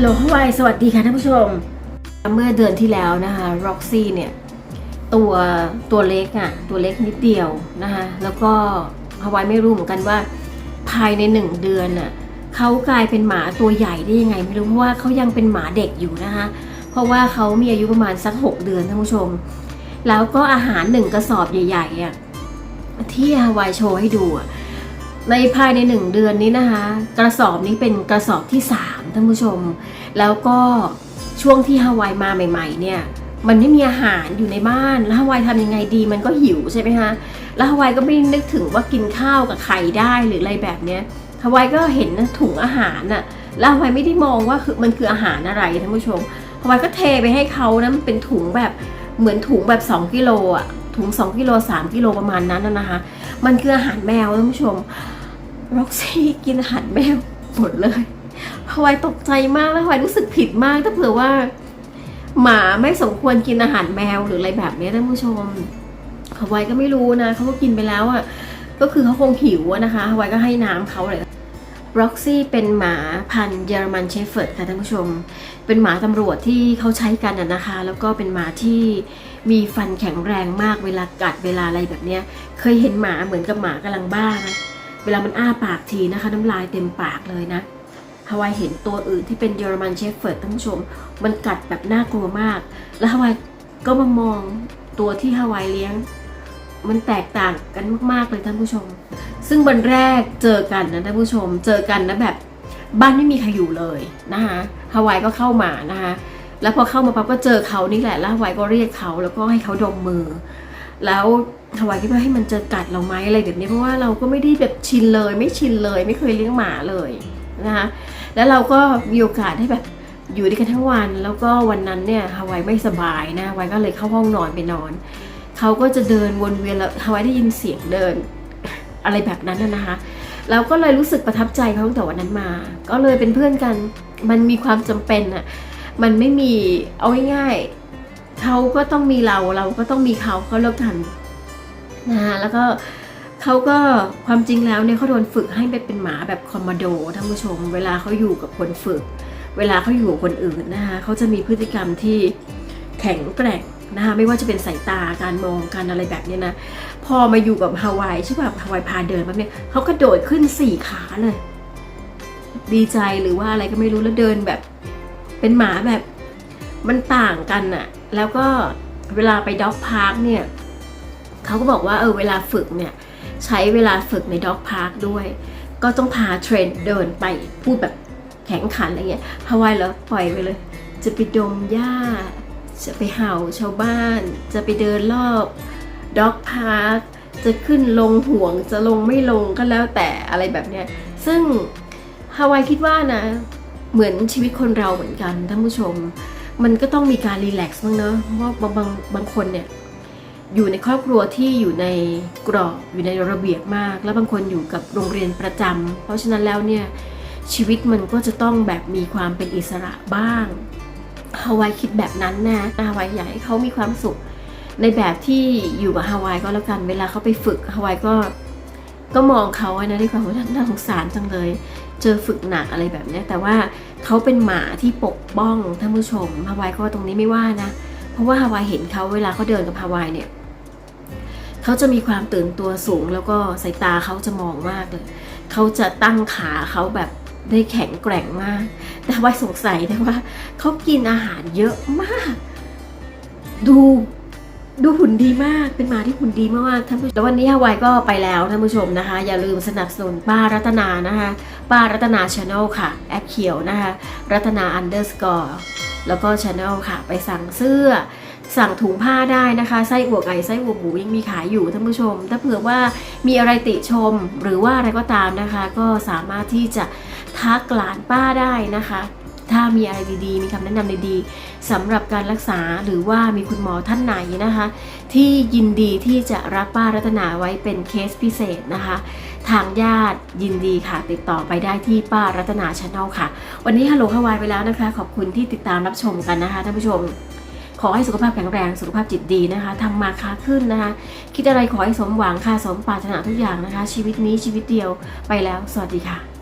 ฮัลโหลฮาวายสวัสดีค่ะท่านผู้ชม เมื่อเดือนที่แล้วนะคะร็อกซี่เนี่ย ตัวตัวเล็กอะ่ะ ตัวเล็กนิดเดียวนะคะแล้วก็ฮาวายไม่รู้เหมือนกันว่า ภายในหนึ่งเดือนน่ะเขากลายเป็นหมาตัวใหญ่ได้ยังไง ไม่รู้เพราะว่าเขายังเป็นหมาเด็กอยู่นะคะเพราะว่าเขามีอายุประมาณสัก 6 เดือนท่านผู้ชม แล้วก็อาหารหนึ่งกระสอบใหญ่ๆอะที่ฮาวายโชว์ให้ดูอะ ในภายในหนึ่งเดือนนี้นะคะ กระสอบนี้เป็นกระสอบที่ 3 ท่านผู้ชม แล้วก็ช่วงที่ฮาวายมาใหม่ ๆ เนี่ยมันไม่มีอาหารอยู่ในบ้านแล้วฮาวายทำยังไงดีมันก็หิวใช่ไหมคะแล้วฮาวายก็ไม่นึกถึงว่ากินข้าวกับไข่ได้หรืออะไรแบบเนี้ยฮาวายก็เห็นถุงอาหารน่ะแล้วฮาวายไม่ได้มองว่าคือมันคืออาหารอะไรท่านผู้ชมฮาวายก็เทไปให้เขานะมันเป็นถุงแบบเหมือนถุงแบบ 2กิโลอะถุง2กิโล3กิโลประมาณนั้นนะคะ มันคืออาหารแมวท่านผู้ชม ร็อกซี่กินอาหารแมวหมดเลยฮาวายตกใจมากแล้วฮาวายรู้สึกผิดมากถ้าเผื่อว่า หมาไม่สมควรกินอาหารแมวหรืออะไรแบบนี้ท่านผู้ชมฮาวายก็ไม่รู้นะเขาก็กินไปแล้วอะก็คือเขาคงหิวนะคะฮาวายก็ให้น้ำเขาเลยร็อกซี่เป็นหมาพันธุ์เยอรมันเชฟเฟิร์ดค่ะท่านผู้ชม เป็นหมาตำรวจที่เขาใช้กันอะนะคะ แล้วก็เป็นหมาที่มีฟันแข็งแรงมากเวลากัดเวลาอะไรแบบเนี้ย เคยเห็นหมาเหมือนกับหมากำลังบ้านะ เวลามันอ้าปากทีนะคะ น้ำลายเต็มปากเลยนะฮาวายเห็นตัวอื่นที่เป็นเยอรมันเชฟเฟิร์ดท่านผู้ชม มันกัดแบบน่ากลัวมาก แล้วฮาวายก็มามองตัวที่ฮาวายเลี้ยง มันแตกต่างกันมากๆเลยท่านผู้ชม ซึ่งวันแรกเจอกันนะท่านผู้ชม เจอกันนะแบบบ้านไม่มีใครอยู่เลยนะคะฮาวายก็เข้ามานะคะแล้วพอเข้ามาปั๊บก็เจอเขานี่แหละแล้วฮาวายก็เรียกเขาแล้วก็ให้เขาดมมือ แล้ว ฮาวายคิดว่าให้มันจะกัดเราไหมอะไรแบบนี้เพราะว่าเราก็ไม่ได้แบบชินเลย ไม่ชินเลย ไม่เคยเลี้ยงหมาเลยนะคะแล้วเราก็มีโอกาสได้แบบอยู่ด้วยกันทั้งวัน แล้วก็วันนั้นเนี่ยฮาวายไม่สบายนะฮาวายก็เลยเข้าห้องนอนไปนอนเขาก็จะเดินวนเวียนแล้วฮาวายได้ยินเสียงเดินอะไรแบบนั้นนะคะเราก็เลยรู้สึกประทับใจเขาตั้งแต่วันนั้นมา ก็เลยเป็นเพื่อนกันมันมีความจำเป็นอะมันไม่มีเอาง่ายๆเขาก็ต้องมีเราเราก็ต้องมีเขาเขาเลิกกัน นะคะแล้วก็เขาก็ความจริงแล้วเนี่ยเขาโดนฝึกให้ไปเป็นหมาแบบคอมมานโดท่านผู้ชม เวลาเขาอยู่กับคนฝึก เวลาเขาอยู่กับคนอื่นนะคะเขาจะมีพฤติกรรมที่แข็งแกร่งนะคะไม่ว่าจะเป็นสายตาการมองการอะไรแบบนี้นะพอมาอยู่กับฮาวายใช่ป่ะฮาวายพาเดินแบบเนี้ยเขากระโดดขึ้นสี่ขาเลย ดีใจหรือว่าอะไรก็ไม่รู้แล้วเดินแบบ เป็นหมาแบบมันต่างกันอะแล้วก็เวลาไปด็อกพาร์คเนี่ย เขาก็บอกว่าเออเวลาฝึกเนี่ยใช้เวลาฝึกในด็อกพาร์คด้วย ก็ต้องพาเทรนเดินไปพูดแบบแข็งขันอะไรเงี้ยฮาวายแล้วปล่อยไปเลย จะไปดมหญ้า จะไปเห่าชาวบ้าน จะไปเดินรอบด็อกพาร์คจะขึ้นลงห่วงจะลงไม่ลงก็แล้วแต่อะไรแบบเนี้ยซึ่งฮาวายคิดว่านะ เหมือนชีวิตคนเราเหมือนกันท่านผู้ชม มันก็ต้องมีการรีแลกซ์บ้างเนอะเพราะว่าบางบางบางคนเนี่ย อยู่ในครอบครัวที่อยู่ในกรอบอยู่ในระเบียบมาก แล้วบางคนอยู่กับโรงเรียนประจำเพราะฉะนั้นแล้วเนี่ยชีวิตมันก็จะต้องแบบมีความเป็นอิสระบ้างฮาวายคิดแบบนั้นนะฮาวายอยากให้เขามีความสุข ในแบบที่อยู่กับฮาวายก็แล้วกันเวลาเขาไปฝึกฮาวายก็ก็มองเขาอะนะด้วยความว่าน่าสงสารจังเลย เจอฝึกหนักอะไรแบบนี้แต่ว่าเขาเป็นหมาที่ปกป้องท่านผู้ชมฮาวายก็ตรงนี้ไม่ว่านะ เพราะว่าฮาวายเห็นเขาเวลาเขาเดินกับฮาวายเนี่ย เขาจะมีความตื่นตัวสูง แล้วก็สายตาเขาจะมองมากเลย เขาจะตั้งขาเขาแบบได้แข็งแกร่งมาก แต่ฮาวายสงสัยนะว่าเขากินอาหารเยอะมาก ดูดูหุ่นดีมาก เป็นหมาที่หุ่นดีมากๆท่านผู้ชมแล้ววันนี้ฮาวายก็ไปแล้วท่านผู้ชมนะคะ อย่าลืมสนับสนุนป้ารัตนานะคะ ป้ารัตนาชาแนลค่ะ แอปเขียวนะคะ รัตนาอันเดอร์สกอร์ แล้วก็ชาแนลค่ะ ไปสั่งเสื้อ สั่งถุงผ้าได้นะคะไส้อั่วไก่ไส้อั่วหมูยังมีขายอยู่ท่านผู้ชม ถ้าเผื่อว่ามีอะไรติชมหรือว่าอะไรก็ตามนะคะ ก็สามารถที่จะทักหลานป้าได้นะคะ ถ้ามีอะไรดีๆ มีคำแนะนำดีๆสำหรับการรักษาหรือว่ามีคุณหมอท่านไหนนะคะ ที่ยินดีที่จะรับป้ารัตนาไว้เป็นเคสพิเศษนะคะ ทางญาติยินดีค่ะติดต่อไปได้ที่ป้ารัตนาชาแนลค่ะ วันนี้ฮัลโหลฮาวายไปแล้วนะคะ ขอบคุณที่ติดตามรับชมกันนะคะท่านผู้ชม ขอให้สุขภาพแข็งแรงสุขภาพจิตดีนะคะทำมาค้าขึ้นนะคะ คิดอะไรขอให้สมหวังค่ะสมปรารถนาทุกอย่างนะคะ ชีวิตนี้ชีวิตเดียวไปแล้ว สวัสดีค่ะ